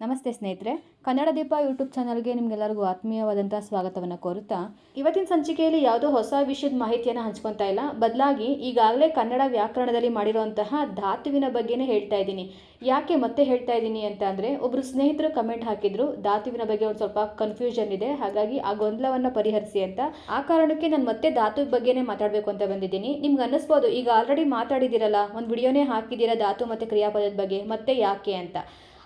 ನಮಸ್ತೆ ಸ್ನೇಹಿತರೆ. ಕನ್ನಡ ದೀಪ ಯೂಟ್ಯೂಬ್ ಚಾನಲ್ಗೆ ನಿಮಗೆಲ್ಲರಿಗೂ ಆತ್ಮೀಯವಾದಂಥ ಸ್ವಾಗತವನ್ನು ಕೋರುತ್ತಾ, ಇವತ್ತಿನ ಸಂಚಿಕೆಯಲ್ಲಿ ಯಾವುದೋ ಹೊಸ ವಿಷಯದ ಮಾಹಿತಿಯನ್ನು ಹಂಚ್ಕೊತಾ ಇಲ್ಲ. ಬದಲಾಗಿ ಈಗಾಗಲೇ ಕನ್ನಡ ವ್ಯಾಕರಣದಲ್ಲಿ ಮಾಡಿರುವಂತಹ ಧಾತುವಿನ ಬಗ್ಗೆನೇ ಹೇಳ್ತಾ ಇದ್ದೀನಿ. ಯಾಕೆ ಮತ್ತೆ ಹೇಳ್ತಾ ಇದ್ದೀನಿ ಅಂತ ಅಂದರೆ ಒಬ್ಬರು ಸ್ನೇಹಿತರು ಕಮೆಂಟ್ ಹಾಕಿದ್ರು, ಧಾತುವಿನ ಬಗ್ಗೆ ಒಂದು ಸ್ವಲ್ಪ ಕನ್ಫ್ಯೂಷನ್ ಇದೆ, ಹಾಗಾಗಿ ಆ ಗೊಂದಲವನ್ನು ಪರಿಹರಿಸಿ ಅಂತ. ಆ ಕಾರಣಕ್ಕೆ ನಾನು ಮತ್ತೆ ಧಾತು ಬಗ್ಗೆನೇ ಮಾತಾಡಬೇಕು ಅಂತ ಬಂದಿದ್ದೀನಿ. ನಿಮ್ಗೆ ಅನ್ನಿಸ್ಬೋದು, ಈಗ ಆಲ್ರೆಡಿ ಮಾತಾಡಿದ್ದೀರಲ್ಲ, ಒಂದು ವಿಡಿಯೋನೇ ಹಾಕಿದ್ದೀರಾ ಧಾತು ಮತ್ತು ಕ್ರಿಯಾಪದದ ಬಗ್ಗೆ, ಮತ್ತೆ ಯಾಕೆ ಅಂತ.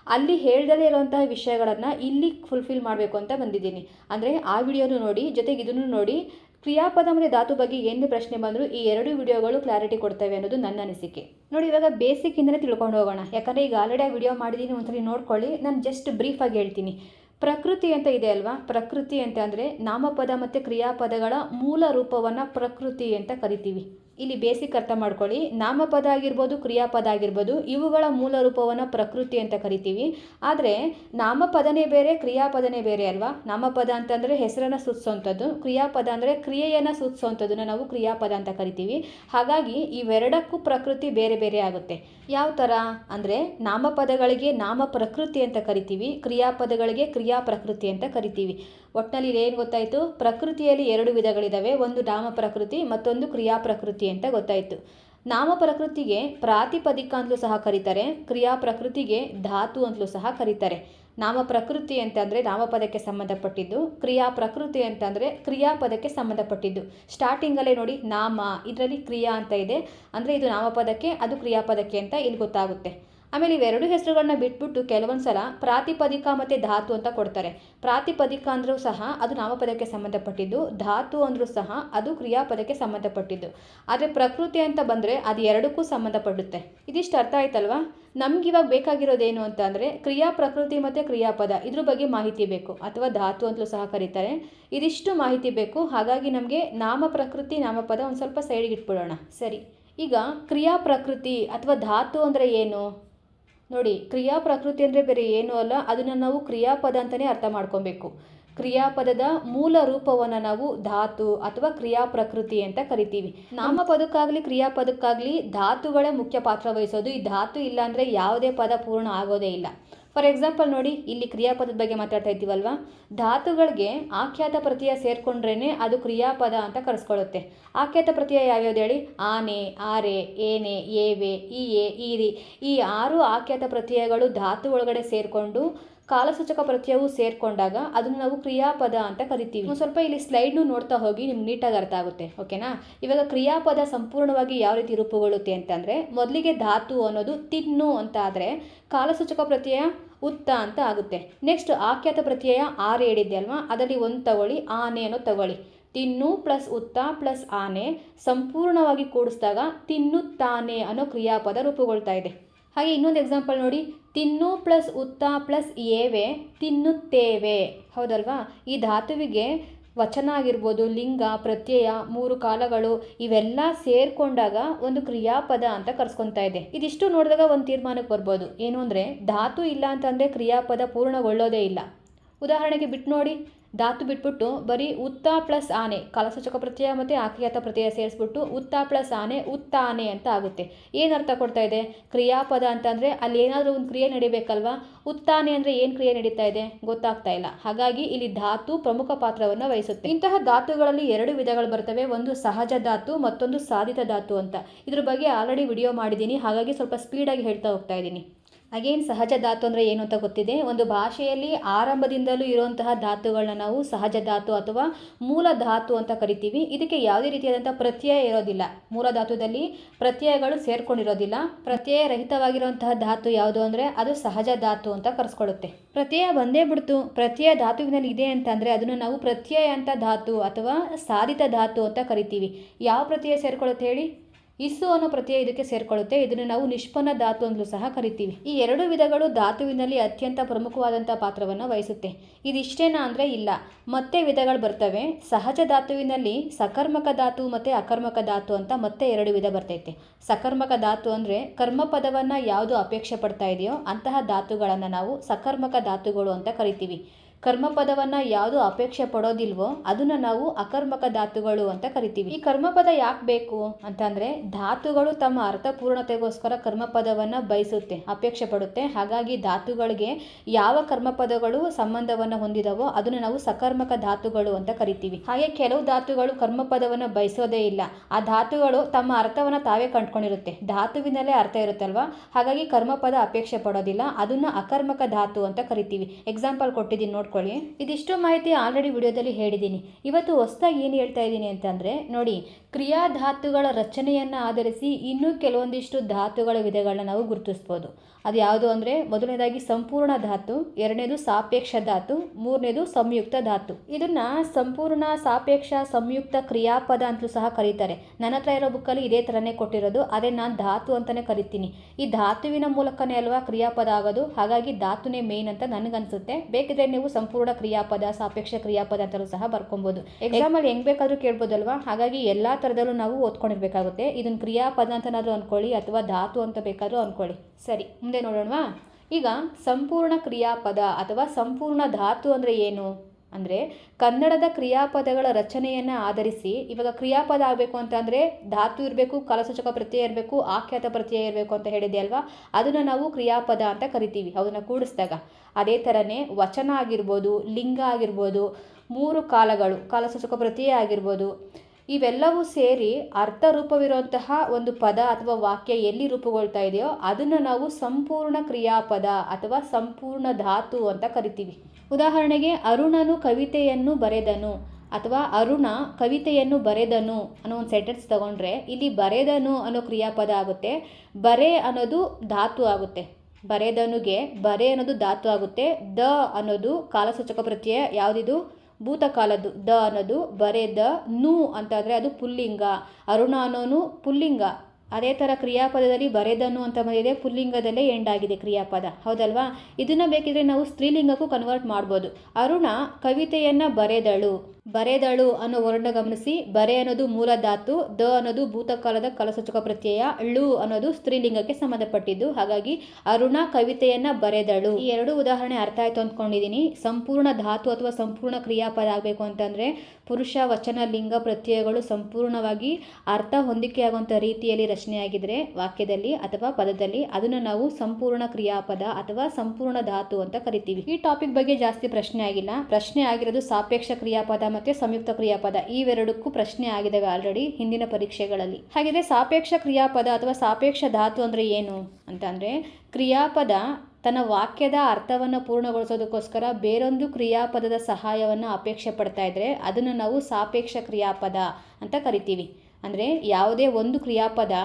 ಅಲ್ಲಿ ಹೇಳ್ದಲೇ ಇರುವಂತಹ ವಿಷಯಗಳನ್ನು ಇಲ್ಲಿ ಫುಲ್ಫಿಲ್ ಮಾಡಬೇಕು ಅಂತ ಬಂದಿದ್ದೀನಿ. ಅಂದರೆ ಆ ವಿಡಿಯೋನು ನೋಡಿ, ಜೊತೆಗೆ ಇದನ್ನು ನೋಡಿ, ಕ್ರಿಯಾಪದ ಮತ್ತು ಧಾತು ಬಗ್ಗೆ ಏನೇ ಪ್ರಶ್ನೆ ಬಂದರೂ ಈ ಎರಡು ವಿಡಿಯೋಗಳು ಕ್ಲಾರಿಟಿ ಕೊಡ್ತವೆ ಅನ್ನೋದು ನನ್ನ ಅನಿಸಿಕೆ. ನೋಡಿ, ಇವಾಗ ಬೇಸಿಕ್ಕಿಂದಲೇ ತಿಳ್ಕೊಂಡು ಹೋಗೋಣ. ಯಾಕಂದರೆ ಈಗ ಆಲ್ರೆಡಿ ಆ ವಿಡಿಯೋ ಮಾಡಿದ್ದೀನಿ ಒಂದ್ಸರಿ ನೋಡ್ಕೊಳ್ಳಿ. ನಾನು ಜಸ್ಟ್ ಬ್ರೀಫಾಗಿ ಹೇಳ್ತೀನಿ. ಪ್ರಕೃತಿ ಅಂತ ಇದೆ ಅಲ್ವಾ? ಪ್ರಕೃತಿ ಅಂತ ಅಂದರೆ ನಾಮಪದ ಮತ್ತು ಕ್ರಿಯಾಪದಗಳ ಮೂಲ ರೂಪವನ್ನು ಪ್ರಕೃತಿ ಅಂತ ಕರಿತೀವಿ. ಇಲ್ಲಿ ಬೇಸಿಕ್ ಅರ್ಥ ಮಾಡ್ಕೊಳ್ಳಿ. ನಾಮಪದ ಆಗಿರ್ಬೋದು, ಕ್ರಿಯಾಪದ ಆಗಿರ್ಬೋದು, ಇವುಗಳ ಮೂಲ ರೂಪವನ್ನು ಪ್ರಕೃತಿ ಅಂತ ಕರಿತೀವಿ. ಆದರೆ ನಾಮಪದನೇ ಬೇರೆ, ಕ್ರಿಯಾಪದನೇ ಬೇರೆ ಅಲ್ವಾ? ನಾಮಪದ ಅಂತಂದರೆ ಹೆಸರನ್ನು ಸೂಚಿಸೋವಂಥದ್ದು, ಕ್ರಿಯಾಪದ ಅಂದರೆ ಕ್ರಿಯೆಯನ್ನು ಸೂಚಿಸೋವಂಥದ್ದನ್ನು ನಾವು ಕ್ರಿಯಾಪದ ಅಂತ ಕರಿತೀವಿ. ಹಾಗಾಗಿ ಇವೆರಡಕ್ಕೂ ಪ್ರಕೃತಿ ಬೇರೆ ಬೇರೆ ಆಗುತ್ತೆ. ಯಾವ ಥರ ಅಂದರೆ ನಾಮಪದಗಳಿಗೆ ನಾಮ ಪ್ರಕೃತಿ ಅಂತ ಕರಿತೀವಿ, ಕ್ರಿಯಾಪದಗಳಿಗೆ ಕ್ರಿಯಾ ಪ್ರಕೃತಿ ಅಂತ ಕರಿತೀವಿ. ಒಟ್ಟಿನಲ್ಲಿ ಏನು ಗೊತ್ತಾಯಿತು? ಪ್ರಕೃತಿಯಲ್ಲಿ ಎರಡು ವಿಧಗಳಿದ್ದಾವೆ ಒಂದು ನಾಮ ಪ್ರಕೃತಿ, ಮತ್ತೊಂದು ಕ್ರಿಯಾ ಪ್ರಕೃತಿ ಅಂತ ಗೊತ್ತಾಯಿತು. ನಾಮ ಪ್ರಕೃತಿಗೆ ಪ್ರಾತಿಪದಿಕ ಅಂತಲೂ ಸಹ ಕರೀತಾರೆ, ಕ್ರಿಯಾ ಪ್ರಕೃತಿಗೆ ಧಾತು ಅಂತಲೂ ಸಹ ಕರೀತಾರೆ. ನಾಮ ಪ್ರಕೃತಿ ಅಂತಂದರೆ ನಾಮಪದಕ್ಕೆ ಸಂಬಂಧಪಟ್ಟಿದ್ದು, ಕ್ರಿಯಾ ಪ್ರಕೃತಿ ಅಂತಂದರೆ ಕ್ರಿಯಾಪದಕ್ಕೆ ಸಂಬಂಧಪಟ್ಟಿದ್ದು. ಸ್ಟಾರ್ಟಿಂಗಲ್ಲೇ ನೋಡಿ, ನಾಮ, ಇದರಲ್ಲಿ ಕ್ರಿಯಾ ಅಂತ ಇದೆ. ಅಂದರೆ ಇದು ನಾಮಪದಕ್ಕೆ ಅದು ಕ್ರಿಯಾಪದಕ್ಕೆ ಅಂತ ಇಲ್ಲಿ ಗೊತ್ತಾಗುತ್ತೆ. ಆಮೇಲೆ ಇವೆರಡು ಹೆಸರುಗಳನ್ನ ಬಿಟ್ಬಿಟ್ಟು ಕೆಲವೊಂದು ಸಲ ಪ್ರಾತಿಪದಿಕ ಮತ್ತು ಧಾತು ಅಂತ ಕೊಡ್ತಾರೆ. ಪ್ರಾತಿಪದಿಕ ಅಂದರೂ ಸಹ ಅದು ನಾಮಪದಕ್ಕೆ ಸಂಬಂಧಪಟ್ಟಿದ್ದು, ಧಾತು ಅಂದರೂ ಸಹ ಅದು ಕ್ರಿಯಾಪದಕ್ಕೆ ಸಂಬಂಧಪಟ್ಟಿದ್ದು. ಆದರೆ ಪ್ರಕೃತಿ ಅಂತ ಬಂದರೆ ಅದು ಎರಡಕ್ಕೂ ಸಂಬಂಧಪಡುತ್ತೆ. ಇದಿಷ್ಟು ಅರ್ಥ ಆಯ್ತಲ್ವಾ? ನಮ್ಗೆ ಇವಾಗ ಬೇಕಾಗಿರೋದೇನು ಅಂತ ಅಂದರೆ ಕ್ರಿಯಾ ಪ್ರಕೃತಿ ಮತ್ತು ಕ್ರಿಯಾಪದ ಇದ್ರ ಬಗ್ಗೆ ಮಾಹಿತಿ ಬೇಕು. ಅಥವಾ ಧಾತು ಅಂತಲೂ ಸಹ ಕರೀತಾರೆ. ಇದಿಷ್ಟು ಮಾಹಿತಿ ಬೇಕು. ಹಾಗಾಗಿ ನಮಗೆ ನಾಮ ಪ್ರಕೃತಿ ನಾಮಪದ ಒಂದು ಸ್ವಲ್ಪ ಸೈಡಿಗೆ ಇಟ್ಬಿಡೋಣ. ಸರಿ. ಈಗ ಕ್ರಿಯಾ ಪ್ರಕೃತಿ ಅಥವಾ ಧಾತು ಅಂದರೆ ಏನು? ನೋಡಿ ಕ್ರಿಯಾ ಪ್ರಕೃತಿ ಅಂದರೆ ಬೇರೆ ಏನೂ ಅಲ್ಲ ಅದನ್ನು ನಾವು ಕ್ರಿಯಾಪದ ಅಂತಲೇ ಅರ್ಥ ಮಾಡ್ಕೊಬೇಕು. ಕ್ರಿಯಾಪದದ ಮೂಲ ರೂಪವನ್ನು ನಾವು ಧಾತು ಅಥವಾ ಕ್ರಿಯಾ ಪ್ರಕೃತಿ ಅಂತ ಕರಿತೀವಿ. ನಾಮಪದಕ್ಕಾಗಲಿ ಕ್ರಿಯಾಪದಕ್ಕಾಗಲಿ ಧಾತುಗಳೇ ಮುಖ್ಯ ಪಾತ್ರ ವಹಿಸೋದು. ಈ ಧಾತು ಇಲ್ಲ ಅಂದರೆ ಯಾವುದೇ ಪದ ಪೂರ್ಣ ಆಗೋದೇ ಇಲ್ಲ. ಫಾರ್ ಎಕ್ಸಾಂಪಲ್ ನೋಡಿ, ಇಲ್ಲಿ ಕ್ರಿಯಾಪದದ ಬಗ್ಗೆ ಮಾತಾಡ್ತಾ ಇದ್ದೀವಲ್ವಾ? ಧಾತುಗಳಿಗೆ ಆಖ್ಯಾತ ಪ್ರತ್ಯಯ ಸೇರ್ಕೊಂಡ್ರೇ ಅದು ಕ್ರಿಯಾಪದ ಅಂತ ಕರೆಸ್ಕೊಳ್ಳುತ್ತೆ. ಆಖ್ಯಾತ ಪ್ರತ್ಯಯ ಯಾವ್ಯಾವ್ದು ಹೇಳಿ? ಆನೆ, ಆರೆ, ಏನೆ, ಏವೆ ಎ ಈರಿ ಈ ಆರು ಆಖ್ಯಾತ ಪ್ರತ್ಯಯಗಳು ಧಾತು ಒಳಗಡೆ ಸೇರಿಕೊಂಡು ಕಾಲಸೂಚಕ ಪ್ರತ್ಯಯವು ಸೇರಿಕೊಂಡಾಗ ಅದನ್ನು ನಾವು ಕ್ರಿಯಾಪದ ಅಂತ ಕರಿತೀವಿ. ಸ್ವಲ್ಪ ಇಲ್ಲಿ ಸ್ಲೈಡ್ನು ನೋಡ್ತಾ ಹೋಗಿ ನಿಮ್ಗೆ ನೀಟಾಗಿ ಅರ್ಥ ಆಗುತ್ತೆ, ಓಕೆನಾ? ಇವಾಗ ಕ್ರಿಯಾಪದ ಸಂಪೂರ್ಣವಾಗಿ ಯಾವ ರೀತಿ ರೂಪುಗೊಳ್ಳುತ್ತೆ ಅಂತಂದರೆ, ಮೊದಲಿಗೆ ಧಾತು ಅನ್ನೋದು ತಿನ್ನು ಅಂತ ಆದರೆ ಕಾಲಸೂಚಕ ಪ್ರತ್ಯಯ ಉತ್ತ ಅಂತ ಆಗುತ್ತೆ. ನೆಕ್ಸ್ಟ್ ಆಖ್ಯಾತ ಪ್ರತ್ಯಯ ಆರೆ ಹೇಳಿದ್ದೆ ಅಲ್ವಾ? ಅದರಲ್ಲಿ ಒಂದು ತಗೊಳ್ಳಿ, ಆನೆ ಅನ್ನೋ ತಗೊಳ್ಳಿ. ತಿನ್ನು ಪ್ಲಸ್ ಉತ್ತ ಪ್ಲಸ್ ಆನೆ ಸಂಪೂರ್ಣವಾಗಿ ಕೂಡಿಸಿದಾಗ ತಿನ್ನುತ್ತಾನೆ ಅನ್ನೋ ಕ್ರಿಯಾಪದ ರೂಪುಗೊಳ್ತಾ ಇದೆ. ಹಾಗೆ ಇನ್ನೊಂದು ಎಕ್ಸಾಂಪಲ್ ನೋಡಿ, ತಿನ್ನು ಪ್ಲಸ್ ಉತ್ತ ಪ್ಲಸ್ ಏವೆ, ತಿನ್ನುತ್ತೇವೆ. ಹೌದಲ್ವಾ? ಈ ಧಾತುವಿಗೆ ವಚನ ಆಗಿರ್ಬೋದು, ಲಿಂಗ, ಪ್ರತ್ಯಯ, ಮೂರು ಕಾಲಗಳು, ಇವೆಲ್ಲ ಸೇರಿಕೊಂಡಾಗ ಒಂದು ಕ್ರಿಯಾಪದ ಅಂತ ಕರ್ಸ್ಕೊತಾ ಇದೆ. ಇದಿಷ್ಟು ನೋಡಿದಾಗ ಒಂದು ತೀರ್ಮಾನಕ್ಕೆ ಬರ್ಬೋದು. ಏನು ಅಂದರೆ, ಧಾತು ಇಲ್ಲ ಅಂತಂದರೆ ಕ್ರಿಯಾಪದ ಪೂರ್ಣಗೊಳ್ಳೋದೇ ಇಲ್ಲ. ಉದಾಹರಣೆಗೆ ಬಿಟ್ಟು ನೋಡಿ ಧಾತು ಬಿಟ್ಬಿಟ್ಟು ಬರೀ ಉತ್ತ ಪ್ಲಸ್ ಆನೆ, ಕಾಲಸೂಚಕ ಪ್ರತ್ಯಯ ಮತ್ತು ಆಖ್ಯಾತ ಪ್ರತ್ಯಯ ಸೇರಿಸ್ಬಿಟ್ಟು ಉತ್ತ ಪ್ಲಸ್ ಆನೆ ಉತ್ತಾನೆ ಅಂತ ಆಗುತ್ತೆ. ಏನು ಅರ್ಥ ಕೊಡ್ತಾ ಇದೆ? ಕ್ರಿಯಾಪದ ಅಂತಂದರೆ ಅಲ್ಲಿ ಏನಾದರೂ ಒಂದು ಕ್ರಿಯೆ ನಡಿಬೇಕಲ್ವಾ? ಉತ್ತಾನೆ ಅಂದರೆ ಏನು ಕ್ರಿಯೆ ನಡೀತಾ ಇದೆ? ಗೊತ್ತಾಗ್ತಾ ಇಲ್ಲ. ಹಾಗಾಗಿ ಇಲ್ಲಿ ಧಾತು ಪ್ರಮುಖ ಪಾತ್ರವನ್ನು ವಹಿಸುತ್ತೆ. ಇಂತಹ ಧಾತುಗಳಲ್ಲಿ ಎರಡು ವಿಧಗಳು ಬರ್ತವೆ. ಒಂದು ಸಹಜ ಧಾತು, ಮತ್ತೊಂದು ಸಾಧಿತ ಧಾತು ಅಂತ. ಇದ್ರ ಬಗ್ಗೆ ಆಲ್ರೆಡಿ ವಿಡಿಯೋ ಮಾಡಿದ್ದೀನಿ. ಹಾಗಾಗಿ ಸ್ವಲ್ಪ ಸ್ಪೀಡಾಗಿ ಹೇಳ್ತಾ ಹೋಗ್ತಾ ಇದ್ದೀನಿ. ಅಗೇನ್ ಸಹಜ ಧಾತು ಅಂದರೆ ಏನು ಅಂತ ಗೊತ್ತಿದೆ? ಒಂದು ಭಾಷೆಯಲ್ಲಿ ಆರಂಭದಿಂದಲೂ ಇರುವಂತಹ ಧಾತುಗಳನ್ನ ನಾವು ಸಹಜ ಧಾತು ಅಥವಾ ಮೂಲ ಧಾತು ಅಂತ ಕರಿತೀವಿ. ಇದಕ್ಕೆ ಯಾವುದೇ ರೀತಿಯಾದಂಥ ಪ್ರತ್ಯಯ ಇರೋದಿಲ್ಲ. ಮೂಲ ಧಾತುದಲ್ಲಿ ಪ್ರತ್ಯಯಗಳು ಸೇರ್ಕೊಂಡಿರೋದಿಲ್ಲ. ಪ್ರತ್ಯಯ ರಹಿತವಾಗಿರುವಂತಹ ಧಾತು ಯಾವುದು ಅಂದರೆ ಅದು ಸಹಜ ಧಾತು ಅಂತ ಕರೆಸ್ಕೊಳ್ಳುತ್ತೆ. ಪ್ರತ್ಯಯ ಬಂದೇ ಬಿಡ್ತು. ಪ್ರತ್ಯಯ ಧಾತುವಿನಲ್ಲಿ ಇದೆ ಅಂತಂದರೆ ಅದನ್ನು ನಾವು ಪ್ರತ್ಯಯ ಅಂತ ಧಾತು ಅಥವಾ ಸಾಧಿತ ಧಾತು ಅಂತ ಕರಿತೀವಿ. ಯಾವ ಪ್ರತ್ಯಯ ಸೇರ್ಕೊಳ್ಳುತ್ತೆ ಹೇಳಿ? ಇಸ್ಸು ಅನ್ನೋ ಪ್ರತ್ಯಯ ಇದಕ್ಕೆ ಸೇರ್ಕೊಳ್ಳುತ್ತೆ. ಇದನ್ನು ನಾವು ನಿಷ್ಪನ್ನ ಧಾತು ಅಂತಲೂ ಸಹ ಕರಿತೀವಿ. ಈ ಎರಡು ವಿಧಗಳು ಧಾತುವಿನಲ್ಲಿ ಅತ್ಯಂತ ಪ್ರಮುಖವಾದಂಥ ಪಾತ್ರವನ್ನು ವಹಿಸುತ್ತೆ. ಇದಿಷ್ಟೇನಾ ಅಂದರೆ ಇಲ್ಲ. ಮತ್ತೆ ವಿಧಗಳು ಬರ್ತವೆ. ಸಹಜ ಧಾತುವಿನಲ್ಲಿ ಸಕರ್ಮಕ ಧಾತು ಮತ್ತು ಅಕರ್ಮಕ ಧಾತು ಅಂತ ಮತ್ತೆ ಎರಡು ವಿಧ ಬರ್ತೈತೆ. ಸಕರ್ಮಕ ಧಾತು ಅಂದರೆ ಕರ್ಮಪದವನ್ನು ಯಾವುದು ಅಪೇಕ್ಷೆ ಪಡ್ತಾ ಇದೆಯೋ ಅಂತಹ ಧಾತುಗಳನ್ನು ನಾವು ಸಕರ್ಮಕ ಧಾತುಗಳು ಅಂತ ಕರಿತೀವಿ. ಕರ್ಮಪದವನ್ನು ಯಾವುದು ಅಪೇಕ್ಷೆ ಪಡೋದಿಲ್ವೋ ಅದನ್ನು ನಾವು ಅಕರ್ಮಕ ಧಾತುಗಳು ಅಂತ ಕರಿತೀವಿ. ಈ ಕರ್ಮಪದ ಯಾಕೆ ಬೇಕು ಅಂತಂದರೆ ಧಾತುಗಳು ತಮ್ಮ ಅರ್ಥಪೂರ್ಣತೆಗೋಸ್ಕರ ಕರ್ಮಪದವನ್ನು ಬಯಸುತ್ತೆ, ಅಪೇಕ್ಷೆ ಪಡುತ್ತೆ. ಹಾಗಾಗಿ ಧಾತುಗಳಿಗೆ ಯಾವ ಕರ್ಮಪದಗಳು ಸಂಬಂಧವನ್ನು ಹೊಂದಿದವೋ ಅದನ್ನು ನಾವು ಸಕರ್ಮಕ ಧಾತುಗಳು ಅಂತ ಕರಿತೀವಿ. ಹಾಗೆ ಕೆಲವು ಧಾತುಗಳು ಕರ್ಮಪದವನ್ನು ಬಯಸೋದೇ ಇಲ್ಲ. ಆ ಧಾತುಗಳು ತಮ್ಮ ಅರ್ಥವನ್ನು ತಾವೇ ಕಂಡ್ಕೊಂಡಿರುತ್ತೆ. ಧಾತುವಿನಲ್ಲೇ ಅರ್ಥ ಇರುತ್ತಲ್ವಾ? ಹಾಗಾಗಿ ಕರ್ಮಪದ ಅಪೇಕ್ಷೆ ಪಡೋದಿಲ್ಲ. ಅದನ್ನ ಅಕರ್ಮಕ ಧಾತು ಅಂತ ಕರಿತೀವಿ. ಎಕ್ಸಾಂಪಲ್ ಕೊಟ್ಟಿದ್ದೀನಿ ನೋಡ್ಕೊಳ್ಳಿ ಇದಿಷ್ಟು ಮಾಹಿತಿ ಆಲ್ರೆಡಿ ವಿಡಿಯೋದಲ್ಲಿ ಹೇಳಿದ್ದೀನಿ. ಇವತ್ತು ಹೊಸ್ದಾಗಿ ಏನು ಹೇಳ್ತಾ ಇದ್ದೀನಿ ಅಂತಂದರೆ, ನೋಡಿ, ಕ್ರಿಯಾಧಾತುಗಳ ರಚನೆಯನ್ನು ಆಧರಿಸಿ ಇನ್ನೂ ಕೆಲವೊಂದಿಷ್ಟು ಧಾತುಗಳ ವಿಧಗಳನ್ನ ನಾವು ಗುರುತಿಸ್ಬೋದು. ಅದು ಯಾವುದು ಅಂದರೆ, ಮೊದಲನೇದಾಗಿ ಸಂಪೂರ್ಣ ಧಾತು, ಎರಡನೇದು ಸಾಪೇಕ್ಷ ಧಾತು, ಮೂರನೇದು ಸಂಯುಕ್ತ ಧಾತು. ಇದನ್ನ ಸಂಪೂರ್ಣ ಸಾಪೇಕ್ಷ ಸಂಯುಕ್ತ ಕ್ರಿಯಾಪದ ಅಂತಲೂ ಸಹ ಕರೀತಾರೆ. ನನ್ನ ಹತ್ರ ಇರೋ ಬುಕ್ಕಲ್ಲಿ ಇದೇ ಥರನೇ ಕೊಟ್ಟಿರೋದು, ಅದೇ ನಾನು ಧಾತು ಅಂತಲೇ ಕರಿತೀನಿ. ಈ ಧಾತುವಿನ ಮೂಲಕನೇ ಅಲ್ವಾ ಕ್ರಿಯಾಪದ ಆಗೋದು? ಹಾಗಾಗಿ ಧಾತುನೇ ಮೇನ್ ಅಂತ ನನಗನ್ಸುತ್ತೆ. ಬೇಕಿದ್ರೆ ನೀವು ಸಂಪೂರ್ಣ ಕ್ರಿಯಾಪದ ಸಾಪೇಕ್ಷ ಕ್ರಿಯಾಪದ ಅಂತಲೂ ಸಹ ಬರ್ಕೊಬೋದು. ಎಕ್ಸಾಮಲ್ಲಿ ಹೆಂಗ್ ಬೇಕಾದ್ರೂ ಕೇಳ್ಬೋದಲ್ವಾ? ಹಾಗಾಗಿ ಎಲ್ಲಾ ತರದಲ್ಲೂ ನಾವು ಓದ್ಕೊಂಡಿರ್ಬೇಕಾಗುತ್ತೆ. ಇದನ್ನ ಕ್ರಿಯಾಪದ ಅಂತನಾದ್ರೂ ಅನ್ಕೊಳ್ಳಿ ಅಥವಾ ಧಾತು ಅಂತ ಬೇಕಾದ್ರೂ ಅನ್ಕೊಳ್ಳಿ. ಸರಿ ಮುಂದೆ ನೋಡೋಣವಾ? ಈಗ ಸಂಪೂರ್ಣ ಕ್ರಿಯಾಪದ ಅಥವಾ ಸಂಪೂರ್ಣ ಧಾತು ಅಂದ್ರೆ ಏನು? ಅಂದರೆ ಕನ್ನಡದ ಕ್ರಿಯಾಪದಗಳ ರಚನೆಯನ್ನು ಆಧರಿಸಿ ಇವಾಗ ಕ್ರಿಯಾಪದ ಆಗಬೇಕು ಅಂತ ಅಂದರೆ ಧಾತು ಇರಬೇಕು, ಕಾಲಸೂಚಕ ಪ್ರತ್ಯಯ ಇರಬೇಕು, ಆಖ್ಯಾತ ಪ್ರತ್ಯಯ ಇರಬೇಕು ಅಂತ ಹೇಳಿದೆ ಅಲ್ವಾ? ಅದನ್ನು ನಾವು ಕ್ರಿಯಾಪದ ಅಂತ ಕರಿತೀವಿ ಅದನ್ನು ಕೂಡಿಸಿದಾಗ. ಅದೇ ಥರನೇ ವಚನ ಆಗಿರ್ಬೋದು, ಲಿಂಗ ಆಗಿರ್ಬೋದು, ಮೂರು ಕಾಲಗಳು, ಕಾಲಸೂಚಕ ಪ್ರತ್ಯಯ ಆಗಿರ್ಬೋದು ಇವೆಲ್ಲವೂ ಸೇರಿ ಅರ್ಥ ರೂಪವಿರುವಂತಹ ಒಂದು ಪದ ಅಥವಾ ವಾಕ್ಯ ಎಲ್ಲಿ ರೂಪುಗೊಳ್ತಾ ಇದೆಯೋ ಅದನ್ನು ನಾವು ಸಂಪೂರ್ಣ ಕ್ರಿಯಾಪದ ಅಥವಾ ಸಂಪೂರ್ಣ ಧಾತು ಅಂತ ಕರಿತೀವಿ. ಉದಾಹರಣೆಗೆ ಅರುಣನು ಕವಿತೆಯನ್ನು ಬರೆದನು ಅಥವಾ ಅರುಣ ಕವಿತೆಯನ್ನು ಬರೆದನು ಅನ್ನೋ ಒಂದು ಸೆಂಟೆನ್ಸ್ ತಗೊಂಡ್ರೆ ಇಲ್ಲಿ ಬರೆದನು ಅನ್ನೋ ಕ್ರಿಯಾಪದ ಆಗುತ್ತೆ, ಬರೆ ಅನ್ನೋದು ಧಾತು ಆಗುತ್ತೆ. ಬರೆದನುಗೆ ಬರೆ ಅನ್ನೋದು ಧಾತು ಆಗುತ್ತೆ, ದ ಅನ್ನೋದು ಕಾಲಸೂಚಕ ಪ್ರತ್ಯಯ ಯಾವುದಿದು? ಭೂತಕಾಲದ್ದು ದ ಅನ್ನೋದು ಬರೆದ ನು ಅಂತಾದರೆ ಅದು ಪುಲ್ಲಿಂಗ, ಅರುಣ ಅನ್ನೋನು ಪುಲ್ಲಿಂಗ. ಅದೇ ಥರ ಕ್ರಿಯಾಪದದಲ್ಲಿ ಬರೆದನು ಅಂತ ಬಂದಿದೆ, ಪುಲ್ಲಿಂಗದಲ್ಲೇ ಎಂಡ್ ಆಗಿದೆ ಕ್ರಿಯಾಪದ. ಹೌದಲ್ವಾ? ಇದನ್ನು ಬೇಕಿದ್ರೆ ನಾವು ಸ್ತ್ರೀಲಿಂಗಕ್ಕೂ ಕನ್ವರ್ಟ್ ಮಾಡ್ಬೋದು. ಅರುಣ ಕವಿತೆಯನ್ನು ಬರೆದಳು. ಬರೆದಳು ಅನ್ನೋ ವರ್ಣ ಗಮನಿಸಿ, ಬರೆ ಅನ್ನೋದು ಮೂಲ ಧಾತು ದ ಅನ್ನೋದು ಭೂತಕಾಲದ ಕಲಸೂಚಕ ಪ್ರತ್ಯಯ, ಳು ಅನ್ನೋದು ಸ್ತ್ರೀಲಿಂಗಕ್ಕೆ ಸಂಬಂಧಪಟ್ಟಿದ್ದು. ಹಾಗಾಗಿ ಅರುಣ ಕವಿತೆಯನ್ನ ಬರೆದಳು. ಈ ಎರಡು ಉದಾಹರಣೆ ಅರ್ಥ ಆಯ್ತು ಅಂದ್ಕೊಂಡಿದ್ದೀನಿ. ಸಂಪೂರ್ಣ ಧಾತು ಅಥವಾ ಸಂಪೂರ್ಣ ಕ್ರಿಯಾಪದ ಆಗಬೇಕು ಅಂತಂದ್ರೆ ಪುರುಷ ವಚನ, ಲಿಂಗ ಪ್ರತ್ಯಯಗಳು ಸಂಪೂರ್ಣವಾಗಿ ಅರ್ಥ ಹೊಂದಿಕೆಯಾಗುವಂಥ ರೀತಿಯಲ್ಲಿ ರಚನೆಯಾಗಿದ್ರೆ ವಾಕ್ಯದಲ್ಲಿ ಅಥವಾ ಪದದಲ್ಲಿ ಅದನ್ನು ನಾವು ಸಂಪೂರ್ಣ ಕ್ರಿಯಾಪದ ಅಥವಾ ಸಂಪೂರ್ಣ ಧಾತು ಅಂತ ಕರಿತೀವಿ. ಈ ಟಾಪಿಕ್ ಬಗ್ಗೆ ಜಾಸ್ತಿ ಪ್ರಶ್ನೆ ಆಗಿಲ್ಲ. ಪ್ರಶ್ನೆ ಆಗಿರೋದು ಸಾಪೇಕ್ಷ ಕ್ರಿಯಾಪದ ಮತ್ತೆ ಸಂಯುಕ್ತ ಕ್ರಿಯಾಪದ ಇವೆರಡಕ್ಕೂ ಪ್ರಶ್ನೆ ಆಗಿದ್ದಾವೆ ಆಲ್ರೆಡಿ ಹಿಂದಿನ ಪರೀಕ್ಷೆಗಳಲ್ಲಿ. ಹಾಗಿದ್ರೆ ಸಾಪೇಕ್ಷ ಕ್ರಿಯಾಪದ ಅಥವಾ ಸಾಪೇಕ್ಷ ಧಾತು ಅಂದ್ರೆ ಏನು ಅಂತಂದ್ರೆ ಕ್ರಿಯಾಪದ ತನ್ನ ವಾಕ್ಯದ ಅರ್ಥವನ್ನು ಪೂರ್ಣಗೊಳಿಸೋದಕ್ಕೋಸ್ಕರ ಬೇರೊಂದು ಕ್ರಿಯಾಪದದ ಸಹಾಯವನ್ನು ಅಪೇಕ್ಷೆ ಪಡ್ತಾ ಇದ್ರೆ ಅದನ್ನು ನಾವು ಸಾಪೇಕ್ಷ ಕ್ರಿಯಾಪದ ಅಂತ ಕರಿತೀವಿ. ಅಂದರೆ ಯಾವುದೇ ಒಂದು ಕ್ರಿಯಾಪದ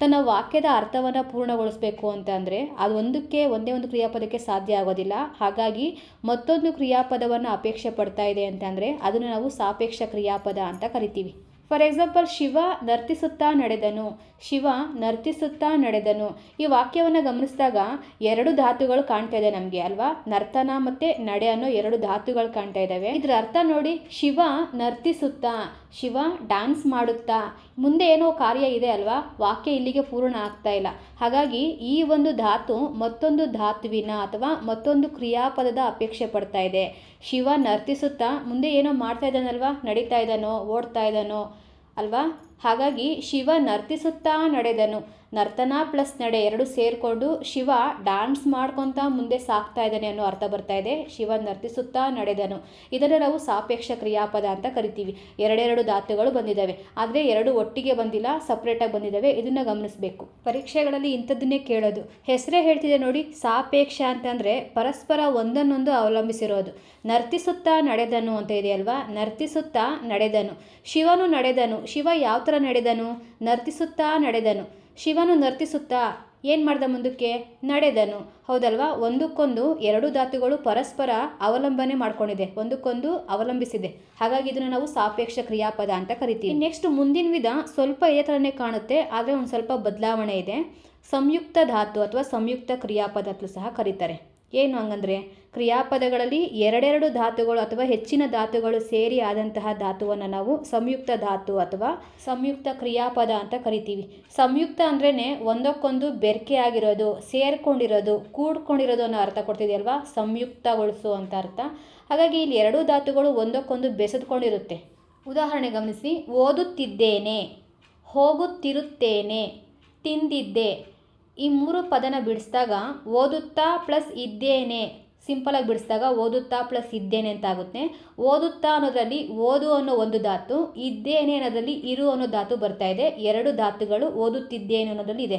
ತನ್ನ ವಾಕ್ಯದ ಅರ್ಥವನ್ನು ಪೂರ್ಣಗೊಳಿಸಬೇಕು ಅಂತಂದರೆ ಅದು ಒಂದಕ್ಕೆ ಒಂದೇ ಒಂದು ಕ್ರಿಯಾಪದಕ್ಕೆ ಸಾಧ್ಯ ಆಗೋದಿಲ್ಲ. ಹಾಗಾಗಿ ಮತ್ತೊಂದು ಕ್ರಿಯಾಪದವನ್ನು ಅಪೇಕ್ಷೆ ಪಡ್ತಾ ಇದೆ ಅಂತಂದರೆ ಅದನ್ನು ನಾವು ಸಾಪೇಕ್ಷ ಕ್ರಿಯಾಪದ ಅಂತ ಕರಿತೀವಿ. ಫಾರ್ ಎಕ್ಸಾಂಪಲ್ ಶಿವ ನರ್ತಿಸುತ್ತಾ ನಡೆದನು. ಶಿವ ನರ್ತಿಸುತ್ತಾ ನಡೆದನು. ಈ ವಾಕ್ಯವನ್ನು ಗಮನಿಸಿದಾಗ ಎರಡು ಧಾತುಗಳು ಕಾಣ್ತಾ ಇದೆ ನಮಗೆ ಅಲ್ವಾ? ನರ್ತನ ಮತ್ತು ನಡೆ ಅನ್ನೋ ಎರಡು ಧಾತುಗಳು ಕಾಣ್ತಾ ಇದ್ದಾವೆ ಇದ್ರ ಅರ್ಥ ನೋಡಿ, ಶಿವ ನರ್ತಿಸುತ್ತಾ ಶಿವ ಡ್ಯಾನ್ಸ್ ಮಾಡುತ್ತಾ, ಮುಂದೆ ಏನೋ ಕಾರ್ಯ ಇದೆ ಅಲ್ವಾ? ವಾಕ್ಯ ಇಲ್ಲಿಗೆ ಪೂರ್ಣ ಆಗ್ತಾ ಇಲ್ಲ. ಹಾಗಾಗಿ ಈ ಒಂದು ಧಾತು ಮತ್ತೊಂದು ಧಾತುವಿನ ಅಥವಾ ಮತ್ತೊಂದು ಕ್ರಿಯಾಪದದ ಅಪೇಕ್ಷೆ ಪಡ್ತಾ ಇದೆ. ಶಿವ ನರ್ತಿಸುತ್ತಾ, ಮುಂದೆ ಏನೋ ಮಾಡ್ತಾ ಇದ್ದಾನಲ್ವಾ? ನಡೀತಾ ಇದ್ದಾನೋ? ಓಡ್ತಾ ಇದ್ದಾನೋ? ಅಲ್ವಾ? ಹಾಗಾಗಿ ಶಿವ ನರ್ತಿಸುತ್ತಾ ನಡೆದನು. ನರ್ತನ ಪ್ಲಸ್ ನಡೆ ಎರಡು ಸೇರಿಕೊಂಡು ಶಿವ ಡ್ಯಾನ್ಸ್ ಮಾಡ್ಕೊತ ಮುಂದೆ ಸಾಕ್ತಾ ಇದ್ದಾನೆ ಅನ್ನೋ ಅರ್ಥ ಬರ್ತಾ ಇದೆ. ಶಿವ ನರ್ತಿಸುತ್ತಾ ನಡೆದನು. ಇದನ್ನು ನಾವು ಸಾಪೇಕ್ಷ ಕ್ರಿಯಾಪದ ಅಂತ ಕರಿತೀವಿ. ಎರಡೆರಡು ಧಾತುಗಳು ಬಂದಿದ್ದಾವೆ. ಆದರೆ ಎರಡು ಒಟ್ಟಿಗೆ ಬಂದಿಲ್ಲ ಸಪ್ರೇಟಾಗಿ ಬಂದಿದ್ದಾವೆ. ಇದನ್ನು ಗಮನಿಸಬೇಕು. ಪರೀಕ್ಷೆಗಳಲ್ಲಿ ಇಂಥದ್ದನ್ನೇ ಕೇಳೋದು. ಹೆಸರೇ ಹೇಳ್ತಿದೆ ನೋಡಿ, ಸಾಪೇಕ್ಷ ಅಂತಂದರೆ ಪರಸ್ಪರ ಒಂದನ್ನೊಂದು ಅವಲಂಬಿಸಿರೋದು. ನರ್ತಿಸುತ್ತಾ ನಡೆದನು ಅಂತ ಇದೆಯಲ್ವಾ ನರ್ತಿಸುತ್ತಾ ನಡೆದನು. ಶಿವನು ನಡೆದನು. ಶಿವ ಯಾವ ಥರ ನಡೆದನು? ನರ್ತಿಸುತ್ತಾ ನಡೆದನು. ಶಿವನು ನರ್ತಿಸುತ್ತಾ, ಏನು ಮಾಡ್ದ ಮುಂದಕ್ಕೆ? ನಡೆದನು. ಹೌದಲ್ವಾ? ಒಂದಕ್ಕೊಂದು, ಎರಡು ಧಾತುಗಳು ಪರಸ್ಪರ ಅವಲಂಬನೆ ಮಾಡ್ಕೊಂಡಿದೆ. ಒಂದಕ್ಕೊಂದು ಅವಲಂಬಿಸಿದೆ. ಹಾಗಾಗಿ ಇದನ್ನು ನಾವು ಸಾಪೇಕ್ಷ ಕ್ರಿಯಾಪದ ಅಂತ ಕರಿತೀವಿ. ನೆಕ್ಸ್ಟ್ ಮುಂದಿನ ವಿಧ ಸ್ವಲ್ಪ ಇದೇ ಕಾಣುತ್ತೆ, ಆದರೆ ಒಂದು ಸ್ವಲ್ಪ ಬದಲಾವಣೆ ಇದೆ. ಸಂಯುಕ್ತ ಧಾತು ಅಥವಾ ಸಂಯುಕ್ತ ಕ್ರಿಯಾಪದ ಸಹ ಕರೀತಾರೆ. ಏನು ಹಂಗಂದ್ರೆ, ಕ್ರಿಯಾಪದಗಳಲ್ಲಿ ಎರಡೆರಡು ಧಾತುಗಳು ಅಥವಾ ಹೆಚ್ಚಿನ ಧಾತುಗಳು ಸೇರಿ ಆದಂತಹ ಧಾತುವನ್ನು ನಾವು ಸಂಯುಕ್ತ ಧಾತು ಅಥವಾ ಸಂಯುಕ್ತ ಕ್ರಿಯಾಪದ ಅಂತ ಕರಿತೀವಿ. ಸಂಯುಕ್ತ ಅಂದ್ರೇ ಒಂದಕ್ಕೊಂದು ಬೆರಕೆ ಆಗಿರೋದು, ಸೇರ್ಕೊಂಡಿರೋದು, ಕೂಡ್ಕೊಂಡಿರೋದು ಅನ್ನೋ ಅರ್ಥ ಕೊಡ್ತಿದೆಯಲ್ವಾ ಸಂಯುಕ್ತಗೊಳಿಸು ಅಂತ ಅರ್ಥ. ಹಾಗಾಗಿ ಇಲ್ಲಿ ಎರಡೂ ಧಾತುಗಳು ಒಂದಕ್ಕೊಂದು ಬೆಸೆದುಕೊಂಡಿರುತ್ತೆ. ಉದಾಹರಣೆ ಗಮನಿಸಿ, ಓದುತ್ತಿದ್ದೇನೆ, ಹೋಗುತ್ತಿರುತ್ತೇನೆ, ತಿಂದಿದ್ದೆ ಈ ಮೂರು ಪದನ ಬಿಡಿಸಿದಾಗ ಓದುತ್ತಾ ಪ್ಲಸ್ ಇದ್ದೇನೆ ಸಿಂಪಲಾಗಿ ಬಿಡಿಸಿದಾಗ ಓದುತ್ತಾ ಪ್ಲಸ್ ಇದ್ದೇನೆ ಅಂತ ಆಗುತ್ತೆ. ಓದುತ್ತಾ ಅನ್ನೋದರಲ್ಲಿ ಓದು ಅನ್ನೋ ಒಂದು ಧಾತು, ಇದ್ದೇನೆ ಅನ್ನೋದರಲ್ಲಿ ಇರು ಅನ್ನೋ ಧಾತು ಬರ್ತಾ ಇದೆ. ಎರಡು ಧಾತುಗಳು ಓದುತ್ತಿದ್ದೇನೆ ಅನ್ನೋದ್ರಲ್ಲಿ ಇದೆ.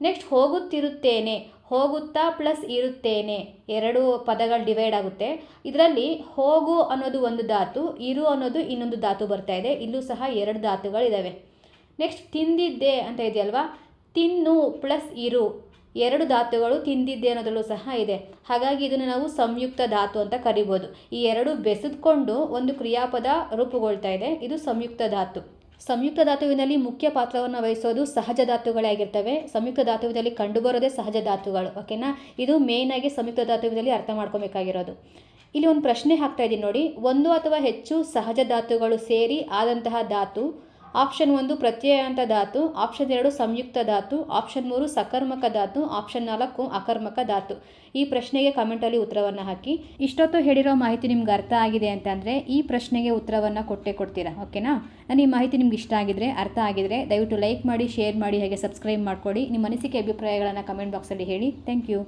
ನೆಕ್ಸ್ಟ್ ಹೋಗುತ್ತಿರುತ್ತೇನೆ, ಹೋಗುತ್ತಾ ಪ್ಲಸ್ ಇರುತ್ತೇನೆ, ಎರಡು ಪದಗಳು ಡಿವೈಡ್ ಆಗುತ್ತೆ. ಇದರಲ್ಲಿ ಹೋಗು ಅನ್ನೋದು ಒಂದು ಧಾತು, ಇರು ಅನ್ನೋದು ಇನ್ನೊಂದು ಧಾತು ಬರ್ತಾ ಇದೆ. ಇಲ್ಲೂ ಸಹ ಎರಡು ಧಾತುಗಳಿದ್ದಾವೆ ನೆಕ್ಸ್ಟ್ ತಿಂದಿದ್ದೆ ಅಂತ ಇದೆಯಲ್ವಾ? ತಿನ್ನು ಪ್ಲಸ್ ಇರು. ಎರಡು ಧಾತುಗಳು ತಿಂದಿದ್ದೆ ಅನ್ನೋದ್ರಲ್ಲೂ ಸಹ ಇದೆ. ಹಾಗಾಗಿ ಇದನ್ನು ನಾವು ಸಂಯುಕ್ತ ಧಾತು ಅಂತ ಕರಿಬೋದು. ಈ ಎರಡು ಬೆಸೆದುಕೊಂಡು ಒಂದು ಕ್ರಿಯಾಪದ ರೂಪುಗೊಳ್ತಾ ಇದೆ. ಇದು ಸಂಯುಕ್ತ ಧಾತು. ಸಂಯುಕ್ತ ಧಾತುವಿನಲ್ಲಿ ಮುಖ್ಯ ಪಾತ್ರವನ್ನು ವಹಿಸೋದು ಸಹಜ ಧಾತುಗಳೇ ಆಗಿರ್ತವೆ. ಸಂಯುಕ್ತ ಧಾತುವಿನಲ್ಲಿ ಕಂಡುಬರೋದೇ ಸಹಜ ಧಾತುಗಳು, ಓಕೆನಾ? ಇದು ಮೇಯ್ನಾಗಿ ಸಂಯುಕ್ತ ಧಾತುವಿನಲ್ಲಿ ಅರ್ಥ ಮಾಡ್ಕೊಬೇಕಾಗಿರೋದು. ಇಲ್ಲಿ ಒಂದು ಪ್ರಶ್ನೆ ಹಾಕ್ತಾ ಇದ್ದೀನಿ ನೋಡಿ. ಒಂದು ಅಥವಾ ಹೆಚ್ಚು ಸಹಜ ಧಾತುಗಳು ಸೇರಿ ಆದಂತಹ ಧಾತು ಆಪ್ಷನ್ ಒಂದು ಪ್ರತ್ಯಯಾಂತ ಧಾತು, ಆಪ್ಷನ್ ಎರಡು ಸಂಯುಕ್ತ ಧಾತು, ಆಪ್ಷನ್ ಮೂರು ಸಕರ್ಮಕ ಧಾತು, ಆಪ್ಷನ್ ನಾಲ್ಕು ಅಕರ್ಮಕ ಧಾತು. ಈ ಪ್ರಶ್ನೆಗೆ ಕಮೆಂಟಲ್ಲಿ ಉತ್ತರವನ್ನು ಹಾಕಿ. ಇಷ್ಟೊತ್ತು ಹೇಳಿರೋ ಮಾಹಿತಿ ನಿಮ್ಗೆ ಅರ್ಥ ಆಗಿದೆ ಅಂತಂದರೆ ಈ ಪ್ರಶ್ನೆಗೆ ಉತ್ತರವನ್ನು ಕೊಟ್ಟೇ ಕೊಡ್ತೀರಾ? ಓಕೆನಾ ನಾನು ಈ ಮಾಹಿತಿ ನಿಮ್ಗೆ ಇಷ್ಟ ಆಗಿದ್ರೆ, ಅರ್ಥ ಆಗಿದ್ರೆ ದಯವಿಟ್ಟು ಲೈಕ್ ಮಾಡಿ ಶೇರ್ ಮಾಡಿ, ಹಾಗೆ ಸಬ್ಸ್ಕ್ರೈಬ್ ಮಾಡಿಕೊಡಿ. ನಿಮ್ಮ ಅನಿಸಿಕೆ ಅಭಿಪ್ರಾಯಗಳನ್ನು ಕಮೆಂಟ್ ಬಾಕ್ಸಲ್ಲಿ ಹೇಳಿ. Thank you